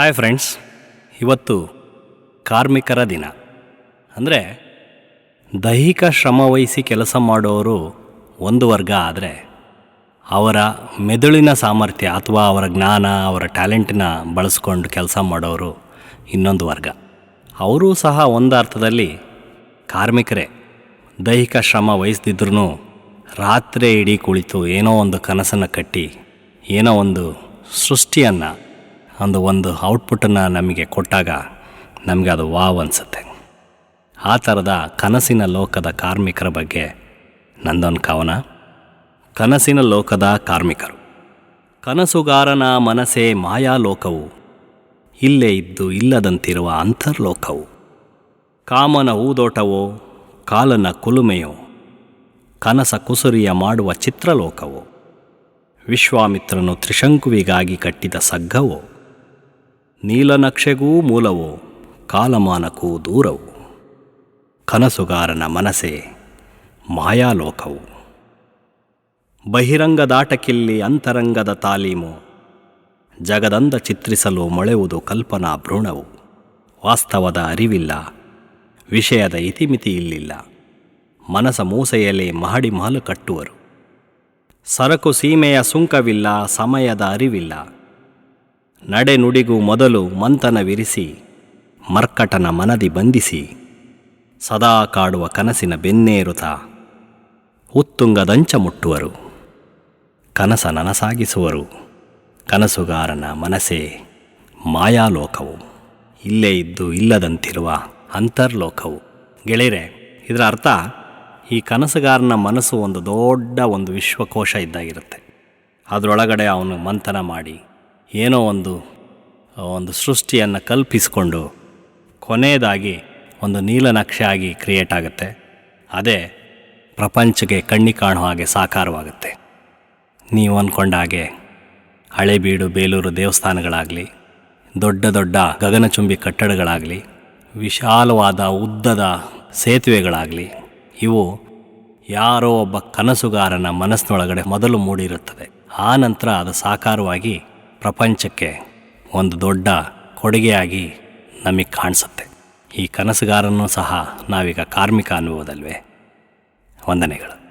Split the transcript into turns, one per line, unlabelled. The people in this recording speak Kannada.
ಹಾಯ್ ಫ್ರೆಂಡ್ಸ್ ಇವತ್ತು ಕಾರ್ಮಿಕರ ದಿನ. ಅಂದರೆ ದೈಹಿಕ ಶ್ರಮ ವಹಿಸಿ ಕೆಲಸ ಮಾಡೋರು ಒಂದು ವರ್ಗ ಆದರೆ ಅವರ ಮೆದುಳಿನ ಸಾಮರ್ಥ್ಯ ಅಥವಾ ಅವರ ಜ್ಞಾನ, ಅವರ ಟ್ಯಾಲೆಂಟನ್ನ ಬಳಸ್ಕೊಂಡು ಕೆಲಸ ಮಾಡೋರು ಇನ್ನೊಂದು ವರ್ಗ. ಅವರೂ ಸಹ ಒಂದು ಅರ್ಥದಲ್ಲಿ ಕಾರ್ಮಿಕರೇ. ದೈಹಿಕ ಶ್ರಮ ವಹಿಸ್ದಿದ್ರೂ ರಾತ್ರಿ ಇಡೀ ಕುಳಿತು ಏನೋ ಒಂದು ಕನಸನ್ನು ಕಟ್ಟಿ ಏನೋ ಒಂದು ಸೃಷ್ಟಿಯನ್ನು ಒಂದು ಒಂದು ಔಟ್ಪುಟನ್ನು ನಮಗೆ ಕೊಟ್ಟಾಗ ನಮಗೆ ಅದು ವಾವ್ ಅನಿಸುತ್ತೆ. ಆ ಥರದ ಕನಸಿನ ಲೋಕದ ಕಾರ್ಮಿಕರ ಬಗ್ಗೆ ನಂದೊಂದು ಕವನ. ಕನಸಿನ ಲೋಕದ ಕಾರ್ಮಿಕರು. ಕನಸುಗಾರನ ಮನಸ್ಸೇ ಮಾಯಾಲೋಕವು. ಇಲ್ಲೇ ಇದ್ದು ಇಲ್ಲದಂತಿರುವ ಅಂತರ್ಲೋಕವು. ಕಾಮನ ಊದೋಟವೋ, ಕಾಲನ ಕುಲುಮೆಯೋ, ಕನಸ ಕುಸುರಿಯ ಮಾಡುವ ಚಿತ್ರಲೋಕವೋ, ವಿಶ್ವಾಮಿತ್ರನು ತ್ರಿಶಂಕುವಿಗಾಗಿ ಕಟ್ಟಿದ ಸಗ್ಗವೋ ನೀಲನಕ್ಷೆಗೂ ಮೂಲವೋ, ಕಾಲಮಾನಕ್ಕೂ ದೂರವು. ಕನಸುಗಾರನ ಮನಸ್ಸೇ ಮಾಯಾಲೋಕವು. ಬಹಿರಂಗದಾಟಕ್ಕಿಲ್ಲಿ ಅಂತರಂಗದ ತಾಲೀಮು, ಜಗದಂದ ಚಿತ್ರಿಸಲು ಮೊಳೆವುದು ಕಲ್ಪನಾ ಭ್ರೂಣವು. ವಾಸ್ತವದ ಅರಿವಿಲ್ಲ, ವಿಷಯದ ಇತಿಮಿತಿ ಇಲ್ಲಿಲ್ಲ, ಮನಸ ಮೂಸೆಯಲ್ಲಿ ಮಹಡಿ ಮಾಲು ಕಟ್ಟುವರು. ಸರಕು ಸೀಮೆಯ ಸುಂಕವಿಲ್ಲ, ಸಮಯದ ಅರಿವಿಲ್ಲ. ನಡೆ ನುಡಿಗೂ ಮೊದಲು ಮಂಥನವಿರಿಸಿ, ಮರ್ಕಟನ ಮನದಿ ಬಂಧಿಸಿ, ಸದಾ ಕಾಡುವ ಕನಸಿನ ಬೆನ್ನೇರುತ ಉತ್ತುಂಗದಂಚ ಮುಟ್ಟುವರು. ಕನಸ ನನಸಾಗಿಸುವರು. ಕನಸುಗಾರನ ಮನಸ್ಸೇ ಮಾಯಾಲೋಕವು. ಇಲ್ಲೇ ಇದ್ದು ಇಲ್ಲದಂತಿರುವ ಅಂತರ್ಲೋಕವು. ಗೆಳೆಯರೆ, ಇದರ ಅರ್ಥ ಈ ಕನಸುಗಾರನ ಮನಸ್ಸು ಒಂದು ದೊಡ್ಡ ಒಂದು ವಿಶ್ವಕೋಶ ಇದ್ದಾಗಿರುತ್ತೆ. ಅದರೊಳಗಡೆ ಅವನು ಮಂಥನ ಮಾಡಿ ಏನೋ ಒಂದು ಒಂದು ಸೃಷ್ಟಿಯನ್ನು ಕಲ್ಪಿಸಿಕೊಂಡು ಕೊನೆಯದಾಗಿ ಒಂದು ನೀಲನಕ್ಷೆ ಆಗಿ ಕ್ರಿಯೇಟ್ ಆಗುತ್ತೆ. ಅದೇ ಪ್ರಪಂಚಕ್ಕೆ ಕಣ್ಣಿ ಕಾಣುವ ಹಾಗೆ ಸಾಕಾರವಾಗುತ್ತೆ. ನೀವು ಅಂದ್ಕೊಂಡ ಹಾಗೆ ಹಳೆಬೀಡು ಬೇಲೂರು ದೇವಸ್ಥಾನಗಳಾಗಲಿ, ದೊಡ್ಡ ದೊಡ್ಡ ಗಗನಚುಂಬಿ ಕಟ್ಟಡಗಳಾಗಲಿ, ವಿಶಾಲವಾದ ಉದ್ದದ ಸೇತುವೆಗಳಾಗಲಿ, ಇವು ಯಾರೋ ಒಬ್ಬ ಕನಸುಗಾರನ ಮನಸ್ಸಿನೊಳಗಡೆ ಮೊದಲು ಮೂಡಿರುತ್ತದೆ ಆ ನಂತರ ಅದು ಸಾಕಾರವಾಗಿ ಪ್ರಪಂಚಕ್ಕೆ ಒಂದು ದೊಡ್ಡ ಕೊಡುಗೆಯಾಗಿ ನಮಗೆ ಕಾಣಿಸುತ್ತೆ. ಈ ಕನಸುಗಾರನೂ ಸಹ ನಾವೀಗ ಕಾರ್ಮಿಕ ಅನುಭವದಲ್ವೇ ವಂದನೆಗಳು.